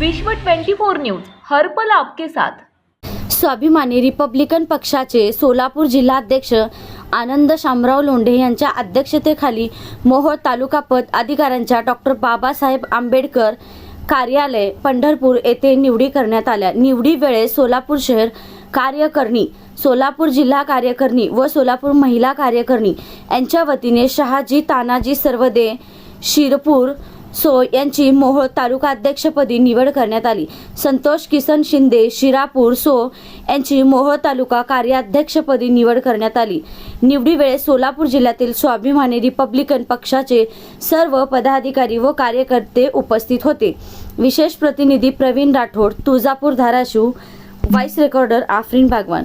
विश्व 24 न्यूज हरपल आपके साथ. स्वाभिमानी रिपब्लिकन पक्षाचे सोलापूर जिल्हाध्यक्ष आनंद शामराव लोंढे यांच्या अध्यक्षतेखाली मोहोळ तालुका पद अधिकाऱ्यांच्या डॉक्टर बाबासाहेब आंबेडकर कार्यालय पंढरपूर येथे निवडी करण्यात आल्या. निवडी वेळेस सोलापूर शहर कार्यकारिणी सोलापूर जिल्हा कार्यकारिणी व सोलापूर महिला कार्यकारिणी यांच्या वतीने शहाजी तानाजी सर्वदे शिरपूर सो यांची मोहोळ तालुका अध्यक्षपदी निवड करण्यात आली. संतोष किसन शिंदे शिरापूर सो यांची मोहोळ तालुका कार्याध्यक्षपदी निवड करण्यात आली. निवडीवेळेस सोलापूर जिल्ह्यातील स्वाभिमानी रिपब्लिकन पक्षाचे सर्व पदाधिकारी व कार्यकर्ते उपस्थित होते. विशेष प्रतिनिधी प्रवीण राठोड तुळजापूर धाराशिव व्हाईस रेकॉर्डर आफरीन भागवान